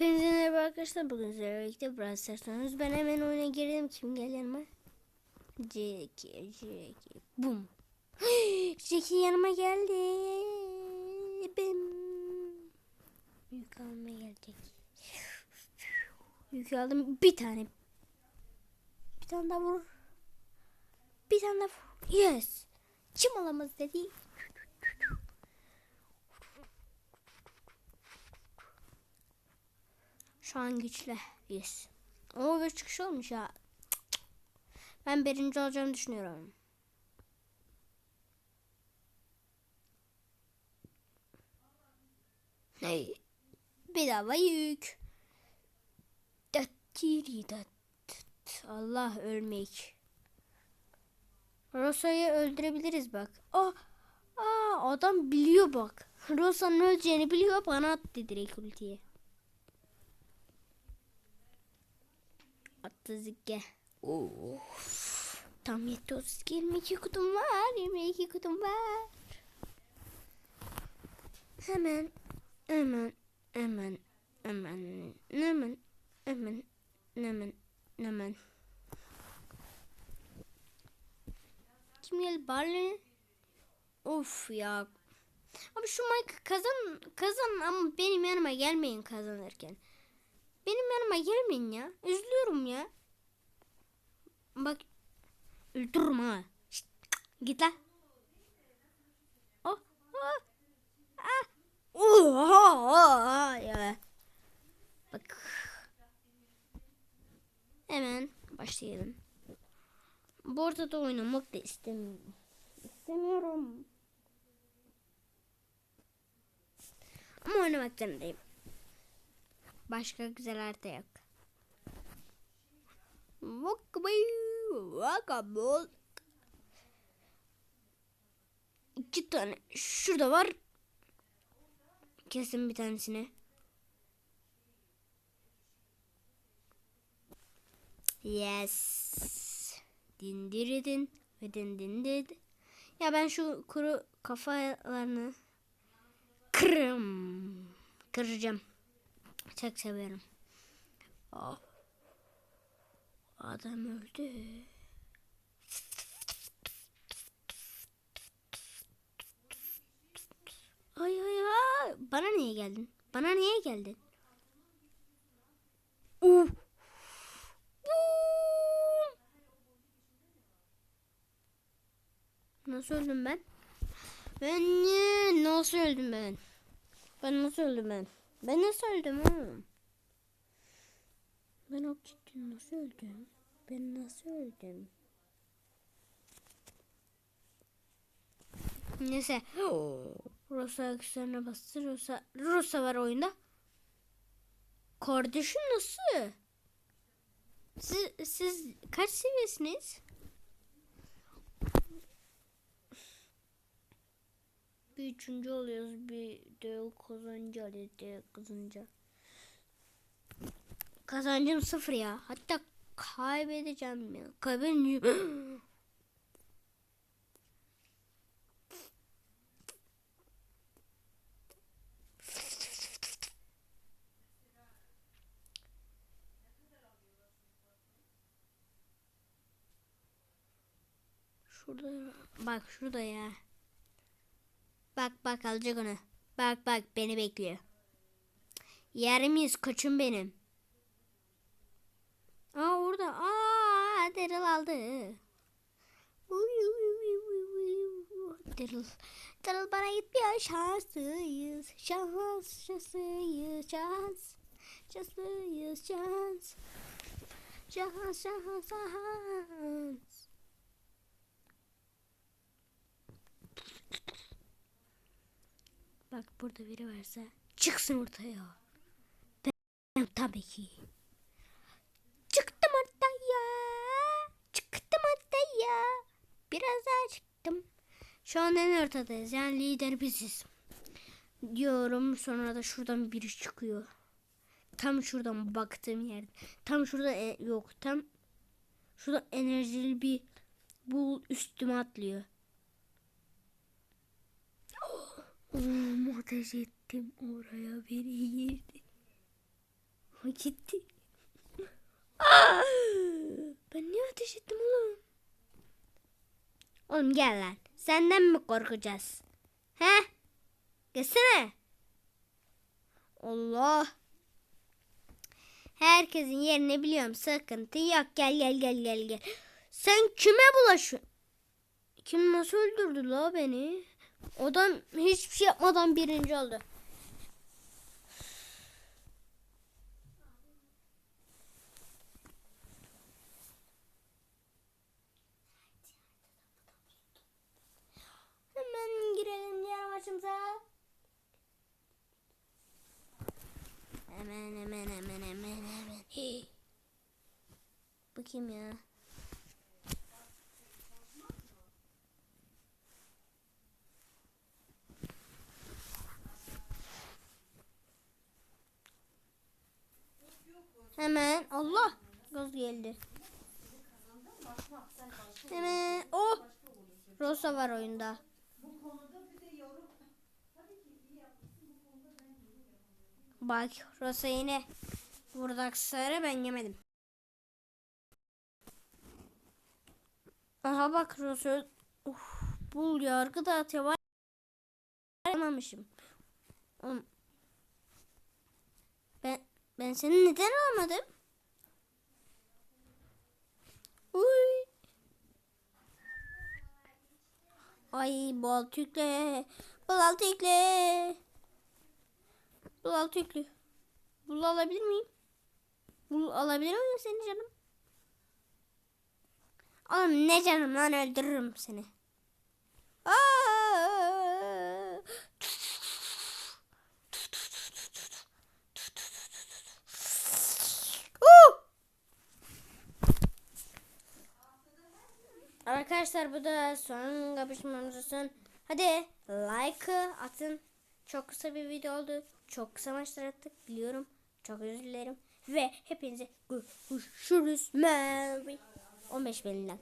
Hepinize merhaba arkadaşlar. Bugün sizlerle birlikte Brawl Stars'tanız. Ben hemen oyuna girdim. Kim gel yanıma? Jackie, Jackie. Bum. Jackie yanıma geldi. Bim. Yük almaya gelecek. Yük aldım. Bir tane. Bir tane daha vur. Bir tane daha vur. Yes. Kim alamaz dedi. Şu an güçlü. Yes. O bir çıkış olmuş ya. Ben birinci olacağımı düşünüyorum. Hey. Bedava yük. Dattiri dat. Allah ölmek. Rosa'yı öldürebiliriz bak. Aa, aa adam biliyor bak. Rosa'nın öleceğini biliyor bana attı direkt ultiye. Attı zıkke. Of. Tam yetti 32 22 kutum var. 22 kutum var. Hemen hemen hemen hemen hemen hemen hemen hemen Kim geldi? Barley. Of ya. Abi şu Mike kazan kazan ama benim yanıma gelmeyin kazanırken. Benim yanıma gelmeyin ya. Üzülüyorum ya. Bak öldürürüm ha. Şşt, git lan. Oh, oh, ah. Oha, ya. Bak. Hemen başlayalım. Bu ortada oynamak da istemiyorum. İstemiyorum. Ama oynamak zorundayım. Başka güzel harita yok. İki tane şurada var. Kesin bir tanesini. Yes. Dindiridin ve dindindid. Ya ben şu kuru kafalarını kırım. Kıracağım. Çok severim. Oh. Adam öldü. Ay ay ay. Bana niye geldin? Bana niye geldin? Uh. Nasıl öldüm ben? Ben niye? Nasıl öldüm ben? Ben nasıl öldüm ben? Ben nasıl öldüm oğlum? Ben o ciddi nasıl öldüm? Ben nasıl öldüm? Neyse. Rosa akışlarına bastı. Rosa, Rosa var oyunda. Kardeşim nasıl? Siz, siz kaç seviyesiniz? Bir üçüncü oluyoruz. Bir de kazanınca de kazanınca. Kazancım sıfır ya. Hatta kaybedeceğim ya. Kaybedeceğim. Şurada bak şurada ya. Bak bak alacak onu. Bak bak beni bekliyor. Yerimiz koçum benim. Aa orada. Aa Daryl aldı. Daryl. Daryl bana gitmiyor. Şanslıyız. Şans. Şanslıyız. Şans. Şanslıyız. Şans. Şans. Şans. Şans. Bak burada biri varsa çıksın ortaya. Ben tabii ki. Çıktım ortaya. Çıktım ortaya. Biraz daha çıktım. Şu an en ortadayız. Yani lider biziz. Diyorum sonra da şuradan biri çıkıyor. Tam şuradan baktığım yer. Tam şurada e- yok. Tam şurada enerjili bir bul üstüme atlıyor. Oh, ateş ettim oraya biri girdi. Gitti. Aa! Ben niye ateş ettim oğlum? Oğlum gel lan. Senden mi korkacağız? He? Gelsene. Allah. Herkesin yerini biliyorum. Sıkıntı yok. Gel gel gel gel gel. Sen kime bulaşıyorsun? Kim nasıl öldürdü la beni? Adam hiçbir şey yapmadan birinci oldu. Hemen girelim diğer maçımıza. Hemen hemen hemen hemen hemen. Hey. Bu kim ya? Hemen Allah gaz geldi. Hemen oh Rosa var oyunda. Bak Rosa yine burada sarı ben yemedim. Aha bak Rosa Uf, bul yargı dağıtıyor. Var Yapamamışım. Ben ben seni neden almadım? Uy. Ay bal tükle. Bal tükle. Bal tüklü. Bul alabilir miyim? Bul alabilir miyim seni canım? Oğlum ne canım lan öldürürüm seni. Aa! Arkadaşlar bu da son kapışmamız olsun. Hadi like atın. Çok kısa bir video oldu. Çok kısa maçlar attık biliyorum. Çok özür dilerim. Ve hepinize görüşürüz. Merry. 15 belinden.